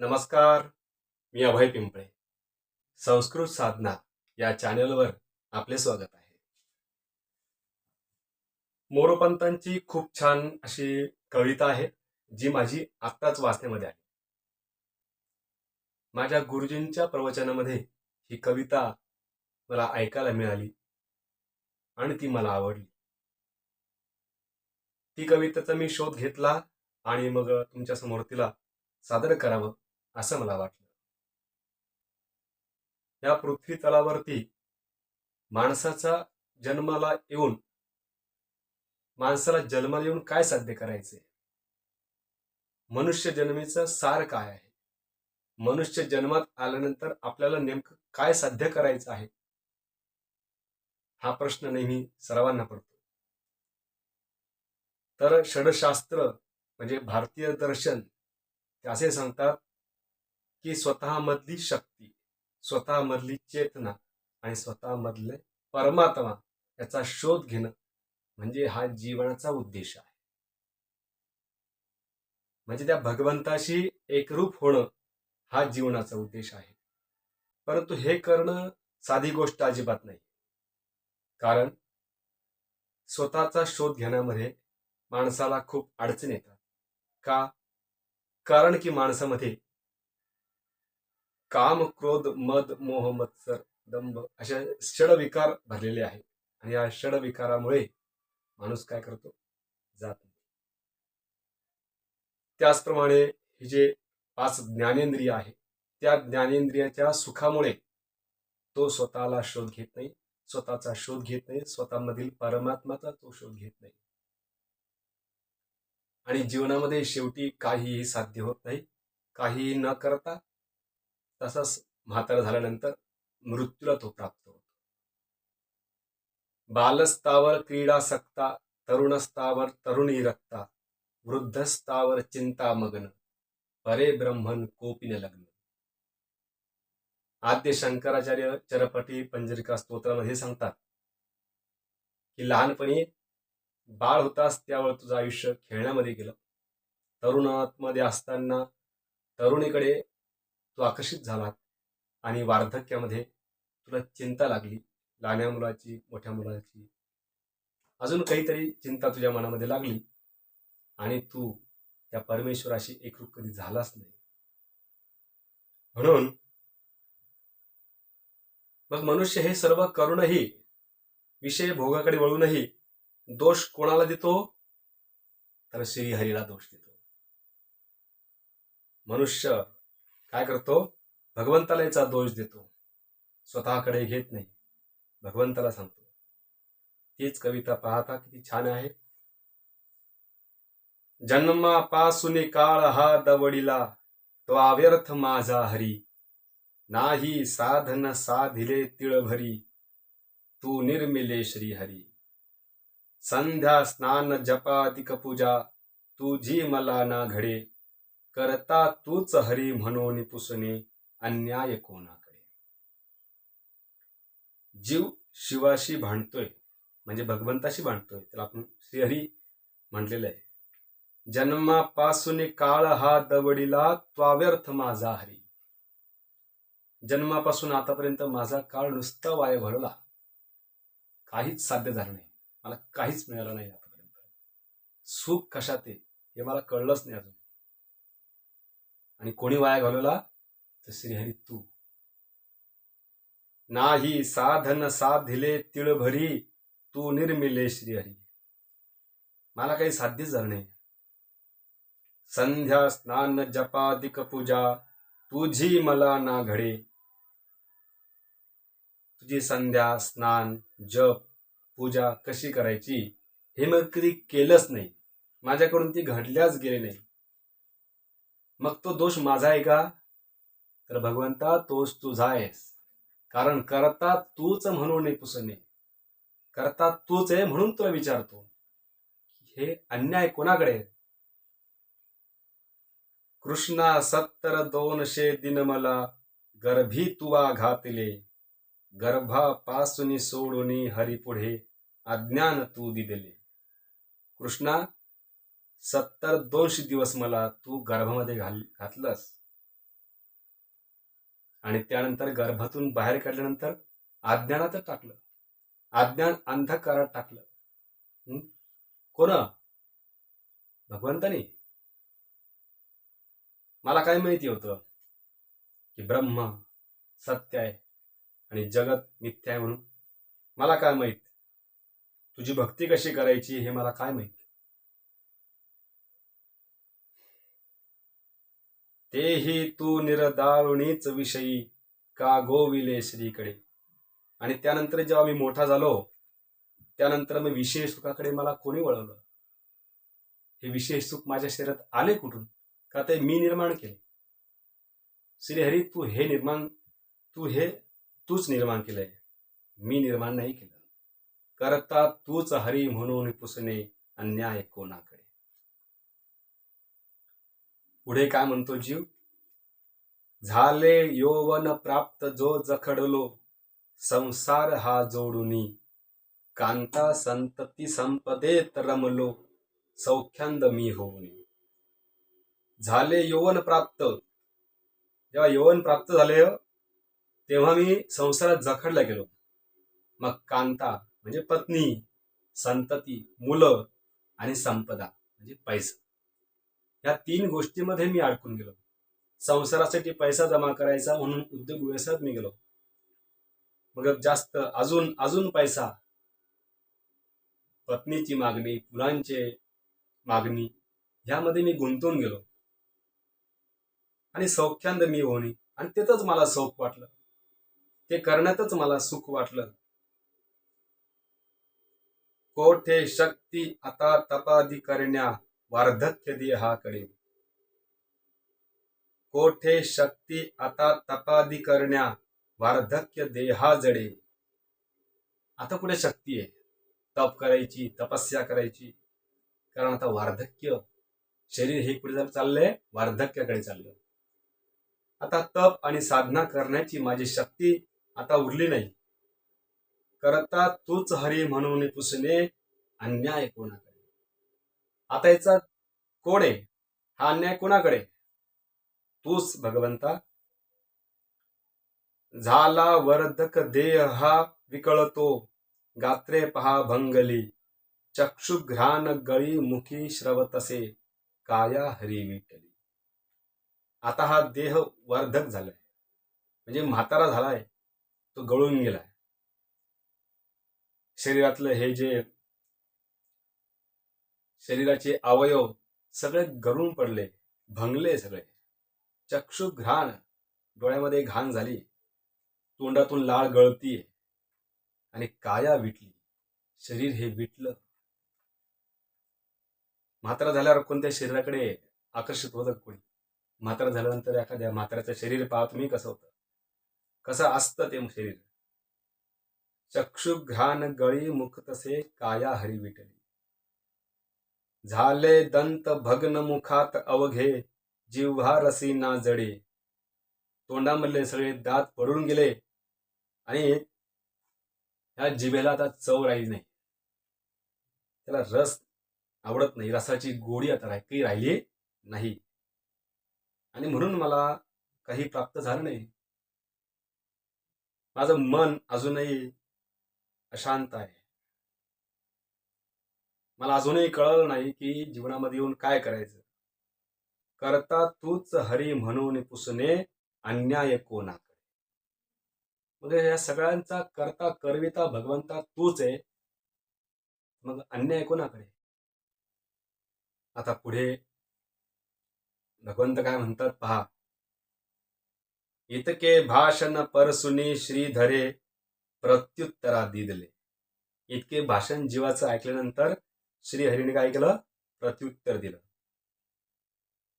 नमस्कार मी अभय पिंपळे. संस्कृत साधना या चॅनलवर आपले स्वागत आहे. मोरोपंतांची खूप छान अशी कविता आहे जी माझी आत्ताच वाचण्यामध्ये आली माझ्या गुरुजींच्या प्रवचनामध्ये ही कविता मला ऐकायला मिळाली आणि ती मला आवडली. ती कवितेचा मी शोध घेतला आणि मग तुमच्यासमोर तिला सादर करावं. असं मला वाटलं. या पृथ्वी तलावरती माणसाचा जन्माला येऊन माणसाला जन्माला येऊन काय साध्य करायचे मनुष्य जन्मेचं सार काय आहे? मनुष्य जन्मात आल्यानंतर आपल्याला नेमकं काय साध्य करायचं आहे? हा प्रश्न नेहमी सर्वांना पडतो. तर षडशास्त्र म्हणजे भारतीय दर्शन ते असे सांगतात की स्वतःमधली शक्ती स्वतःमधली चेतना आणि स्वतःमधले परमात्मा याचा शोध घेणं म्हणजे हा जीवनाचा उद्देश आहे. म्हणजे त्या भगवंताशी एकरूप होणं हा जीवनाचा उद्देश आहे. परंतु हे करणं साधी गोष्ट अजिबात नाही. कारण स्वतःचा शोध घेण्यामध्ये माणसाला खूप अडचण येतात. का? कारण की माणसामध्ये काम क्रोध मद मोह मत्सर दंभ अशा षडविकार भरलेले आहेत. आणि या षडविकारामुळे माणूस काय करतो? जात नाही. त्याचप्रमाणे हे जे पाच ज्ञानेंद्रिय आहे त्या ज्ञानेंद्रियाच्या सुखामुळे तो स्वतःला शोध घेत नाही स्वतःचा शोध घेत नाही स्वतःमधील परमात्माचा तो शोध घेत नाही. आणि जीवनामध्ये शेवटी काहीही साध्य होत नाही काहीही न करता तसंच म्हातारा झाल्यानंतर मृत्यूला तो प्राप्त होतो. बालस्तावर क्रीडा सक्ता तरुणस्तावर तरुणी रक्ता वृद्धस्तावर चिंता मग्न परे ब्रह्मन कोपिन लग्न. आद्य शंकराचार्य चरपटी पंजरिका स्तोत्रामध्ये सांगतात की लहानपणी बाळ होतास त्यावर तुझं आयुष्य खेळण्यामध्ये गेलं. तरुणामध्ये असताना तरुणीकडे तू आकर्षित झाला. आणि वार्धक्यामध्ये तुला चिंता लागली. लहान्या मुलाची मोठ्या मुलाची. अजून काहीतरी चिंता तुझ्या मनामध्ये लागली. आणि तू त्या परमेश्वराशी एकरूप कधी झालाच नाही. म्हणून मग मनुष्य हे सर्व करूनही विषय भोगाकडे वळूनही दोष कोणाला देतो? तर श्रीहरीला दोष देतो. मनुष्य काय करतो? भगवंताला याचा दोष देतो. स्वतःकडे घेत नाही. भगवंताला सांगतो. तीच कविता पाहता किती छान आहे. जन्मापासून काळ हा दवडीला तो अव्यर्थ माझा हरी. नाही साधन साधिले तिळभरी तू निर्मिले श्री हरी संध्या स्नान जपातिक पूजा तुझी मला ना घडे. करता तूच हरी म्हणून पुसणे अन्याय कोणाकडे? जीव शिवाशी भांडतोय म्हणजे भगवंताशी भांडतोय त्याला आपण श्रीहरी म्हटलेलं आहे. जन्मापासून काळ हा दवडीला त्वाव्यर्थ माझा हरी. जन्मापासून आतापर्यंत माझा काळ नुसता वाय भरला काहीच साध्य झालं नाही. मला काहीच मिळालं नाही आतापर्यंत. सुख कशात आहे हे मला कळलंच नाही अजून. आणि कोणी वाया घालवला तर श्रीहरी तू. नाही साधन साधिले तिळभरी तू निर्मिले श्रीहरी मला काही साध्यच झालं नाही. संध्या स्नान जपादिक पूजा तुझी मला ना घडे. तुझी संध्या स्नान जप पूजा कशी करायची हे मग कधी केलंच नाही. माझ्याकडून ती घडल्याच गेली नाही. मग तो दोष माझा आहे का? तर भगवंता तोच तुझा आहेस. कारण करता तूच म्हणून पुसणे. करता तूच आहे म्हणून तुला विचारतो. हे अन्याय कोणाकडे कृष्णा सत्तर दोनशे दिन मला गर्भी तुवा घातले. गर्भापासून सोडून हरिपुढे अज्ञान तू दिदले. कृष्णा सत्तर दोनशे दिवस मला तू गर्भामध्ये घाल घातलंस. आणि त्यानंतर गर्भातून बाहेर काढल्यानंतर अज्ञानातच टाकलं. अज्ञान अंधकारात टाकलं. कोण? भगवंतानी? मला काय माहिती होतं? की ब्रह्म सत्य आहे आणि जगत मिथ्या आहे म्हणून. मला काय माहीत? तुझी भक्ती कशी करायची हे मला काय माहीत? तेही तू निरदारुणीच विषयी का गोविले श्रीकडे? आणि त्यानंतर जेव्हा मी मोठा झालो त्यानंतर मग विशेष सुखाकडे मला कोणी वळवलं? हे विशेष सुख माझ्या शरीरात आले कुठून? का ते मी निर्माण केले? श्रीहरी तू हे निर्माण तू हे तूच निर्माण केलंय. मी निर्माण नाही केलं. करता तूच हरी म्हणून पुसणे अन्याय कोणाकडे? पुढे काय म्हणतो जीव? झाले यौवन प्राप्त जो जखडलो संसार हा जोडुनी. कांता संतती संपदेत रमलो सौख्यांद मी होऊनी. झाले यौवन प्राप्त. जेव्हा यौवन प्राप्त झाले हो, तेव्हा मी संसारात जखडला गेलो. मग कांता म्हणजे पत्नी संतती मुलं आणि संपदा म्हणजे पैसा. या तीन गोष्टीमध्ये मी अडकून गेलो. संसारासाठी पैसा जमा करायचा म्हणून उद्योग व्यवसायात मी गेलो. मग जास्त अजून अजून पैसा. पत्नीची मागणी मुलांचे मागणी ह्यामध्ये मी गुंतून गेलो. आणि सौख्यांद मी होणे आणि तिथंच मला सौख वाटलं. ते करण्यातच मला सुख वाटलं. कोठे शक्ती आता तपादी करण्या वार्धक्य देहाकडे कोठे शक्ती आता तपादी करण्या वार्धक्य देहा जडे आता कुठे शक्ती आहे? तप करायची तपस्या करायची. कारण आता वार्धक्य शरीर हे कुठे चाललंय? वार्धक्याकडे चाललंय. आता तप आणि साधना करण्याची माझी शक्ती आता उरली नाही. करता तूच हरी म्हणून पुसणे अन्याय कोणाकडे? आता याचा कोण आहे? हा अन्याय कोणाकडे? तूच भगवंता. झाला वर्धक देह हा विकळतो. गात्रे पहा भंगली. चक्षुघ्राण गळी मुखी श्रवतसे काया हरी विटली आता हा देह वर्धक झालाय. म्हणजे म्हातारा झालाय. तो गळून गेलाय. शरीरातलं हे जे शरीराचे अवयव सगळे गरुण पडले भंगले सगळे. चक्षु घ्राण डोळ्यामध्ये घाण झाली. तोंडातून लाळ गळतीये आणि काया विटली. शरीर हे विटलं. मात्र झाल्यावर कोणत्या शरीराकडे आकर्षित होतं कोणी? मात्र झाल्यानंतर एखाद्या म्हाताऱ्याचं शरीर पहा तुम्ही कसं होतं? कसं असतं ते शरीर? चक्षु घाण गळी मुख तसे काया हरी विटली. झाले दंत भग्न मुखात अवघे जिव्हा रसी ना जडे. तोंडामधले सगळे दात पडून गेले आणि ह्या जिभेला आता चव राहिली नाही. त्याला रस आवडत नाही रसाची गोडी आता काही राहिली नाही. आणि म्हणून मला काही प्राप्त झालं नाही. माझं मन अजूनही अशांत आहे. मला अजूनही कळलं नाही की जीवनामध्ये येऊन काय करायचं. करता तूच हरी म्हणून पुसणे अन्याय कोणाकडे? म्हणजे या सगळ्यांचा करता करविता भगवंता तूच आहे. मग अन्याय कोणाकडे? आता पुढे भगवंत काय म्हणतात पहा. इतके भाषण परसुनी श्रीधरे प्रत्युत्तरा दिदले इतके भाषण जीवाचं ऐकल्यानंतर श्रीहरीने काय केलं? प्रत्युत्तर दिलं.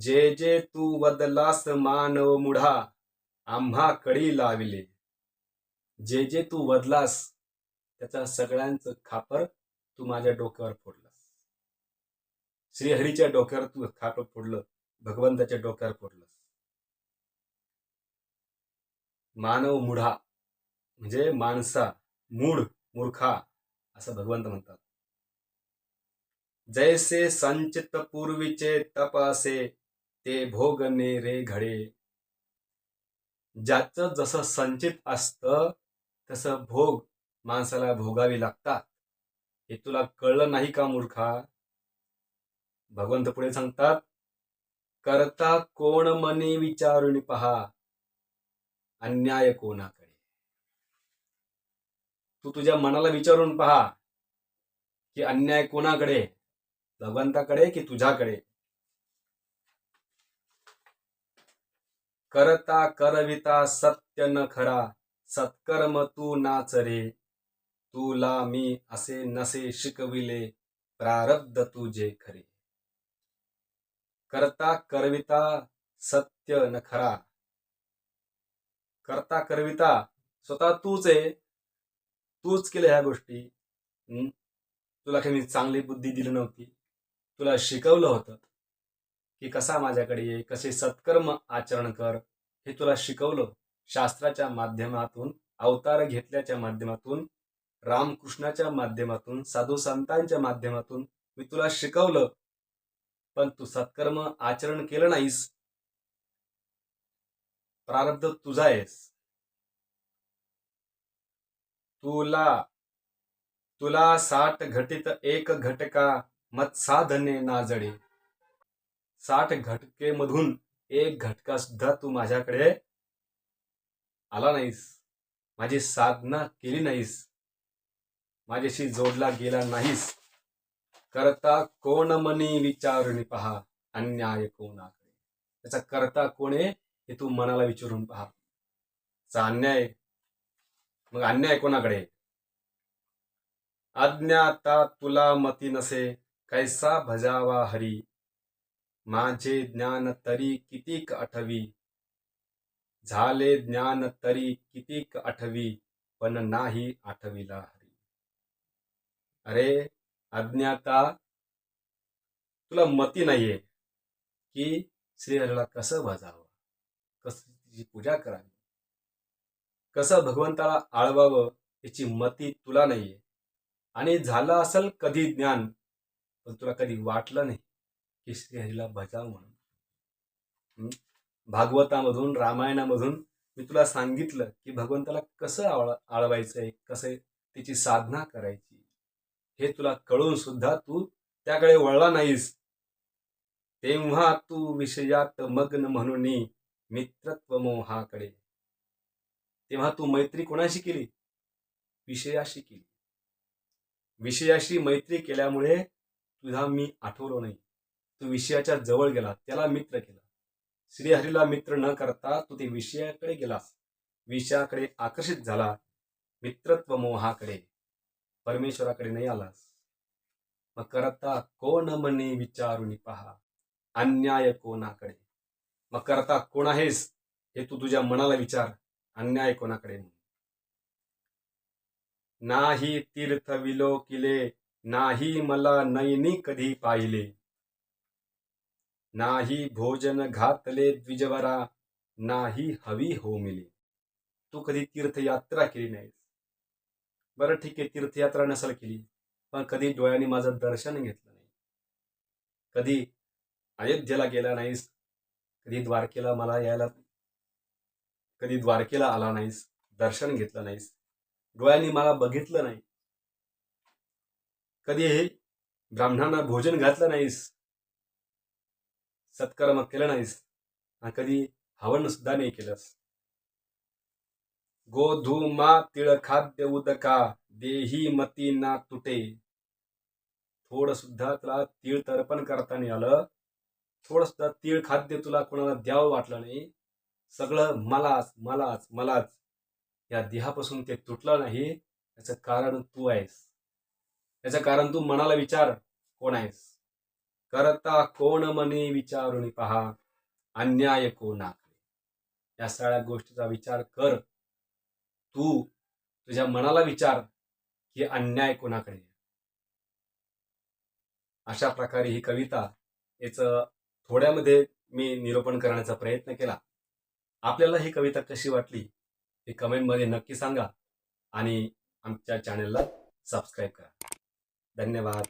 जे जे तू बदलास मानव मुढा आम्हा कडी लाविले. जे जे तू वदलास त्याचा सगळ्यांचं खापर तू माझ्या डोक्यावर फोडलास. श्रीहरीच्या डोक्यावर तू खापर फोडलं भगवंताच्या डोक्यावर फोडलंस. मानव मुढा म्हणजे माणसा मूढ मूर्खा असं भगवंत म्हणतात. जैसे संचित पूर्वीचे तप असे ते भोगणे रे घडे. ज्याचं जसं संचित असतं तसं भोग माणसाला भोगावी लागतात. हे तुला कळलं नाही का मूर्खा? भगवंत पुढे सांगतात करता कोण मनी विचारून पहा अन्याय कोणाकडे? तू तुझ्या मनाला विचारून पहा की अन्याय कोणाकडे? भगवंताकडे की तुझ्याकडे? करता करविता सत्य न खरा सत्कर्म तू नाच रे. तुला मी असे नसे शिकविले प्रारब्ध तुझे खरे. करता करविता सत्य न खरा. करता करविता स्वतः तूच आहे. तूच केलं ह्या गोष्टी. तुला काही मी चांगली बुद्धी दिली नव्हती. तुला शिकवलं होतं की कसा माझ्याकडे ये कसे सत्कर्म आचरण कर हे तुला शिकवलं शास्त्राच्या माध्यमातून अवतार घेतल्याच्या माध्यमातून रामकृष्णाच्या माध्यमातून साधू संतांच्या माध्यमातून मी तुला शिकवलं. पण तू सत्कर्म आचरण केलं नाहीस. प्रारब्ध तुझा आहेस. तुला तुला साठ घटित एक घटका मत साधने ना जडे. साठ घटके मधून एक घटका सुद्धा तू माझ्याकडे आला नाहीस. माझी साधना केली नाहीस. माझ्याशी जोडला गेला नाहीस. करता कोण मनी विचारणी पहा अन्याय कोणाकडे? त्याचा करता कोण आहे हे तू मनाला विचारून पहा. चा अन्याय मग अन्याय कोणाकडे? अज्ञाता तुला मती नसे कैसा भजावा हरी? माझे ज्ञान तरी कितीक आठवी? झाले ज्ञान तरी कितीक आठवी? पण नाही आठविला हरी. अरे अज्ञाता तुला मती नाहीये की श्रीहरीला कसं भजावं? कसं तिची पूजा करावी? कसं भगवंताला आळवावं याची मती तुला नाहीये? आणि झालं असेल कधी ज्ञान? पण तुला कधी वाटलं नाही की श्रीहरीला भजाव म्हणून? भागवतामधून रामायणामधून मी तुला सांगितलं की भगवंताला कसं आळ आळवायचंय कसं तिची साधना करायची हे तुला कळून सुद्धा तू त्याकडे वळला नाहीस. तेव्हा तू विषयात मग्न म्हणून मित्रत्व मोहाकडे तेव्हा तू मैत्री कोणाशी केली? विषयाशी केली. विषयाशी मैत्री केल्यामुळे तुझा मी आठवलो नाही. तू विषयाच्या जवळ गेला त्याला मित्र केला. श्रीहरीला मित्र न करता तू ते विषयाकडे गेलास. विषयाकडे आकर्षित झाला. मित्रत्व मोहाकडे. परमेश्वराकडे नाही आलास. मग करता कोण म्हणे विचारून पहा. अन्याय कोणाकडे? मग करता कोण आहेस? हे तू तुझ्या मनाला विचार. अन्याय कोणाकडे? नाही तीर्थ विलो किले नाही मला नयनी कधी पाहिले. नाही भोजन घातले द्विजवरा नाही हवी हो मिले तू कधी तीर्थयात्रा केली नाहीस. बरं ठीक आहे तीर्थयात्रा नसेल केली पण कधी डोळ्यांनी माझं दर्शन घेतलं नाही. कधी अयोध्येला गेला नाहीस कधी द्वारकेला मला यायला कधी द्वारकेला आला नाहीस दर्शन घेतलं नाहीस डोळ्यांनी मला बघितलं नाही. कधी हे ब्राह्मणांना भोजन घातलं नाहीस? सत्कर्म केलं नाहीस? आणि कधी हवन सुद्धा नाही केलंस? गोधूमा तिळ खाद्य उदका देही मती ना तुटे. थोडं सुद्धा तुला तीळ तर्पण करता नाही आलं. थोडं सुद्धा तीळ खाद्य तुला कोणाला द्यावं वाटलं नाही. सगळं मलाच मलाच मलाच. या देहापासून ते तुटलं नाही. याचं कारण तू आहेस. याचं कारण तू मनाला विचार कोण आहेस? करता कोण मनी विचारून पहा अन्याय कोणाकडे? या सगळ्या गोष्टीचा विचार कर. तू तुझ्या मनाला विचार की अन्याय कोणाकडे अशा प्रकारे ही कविता याचं थोड्यामध्ये मी निरूपण करण्याचा प्रयत्न केला. आपल्याला ही कविता कशी वाटली हे कमेंटमध्ये नक्की सांगा आणि आमच्या चॅनेलला सबस्क्राईब करा. धन्यवाद.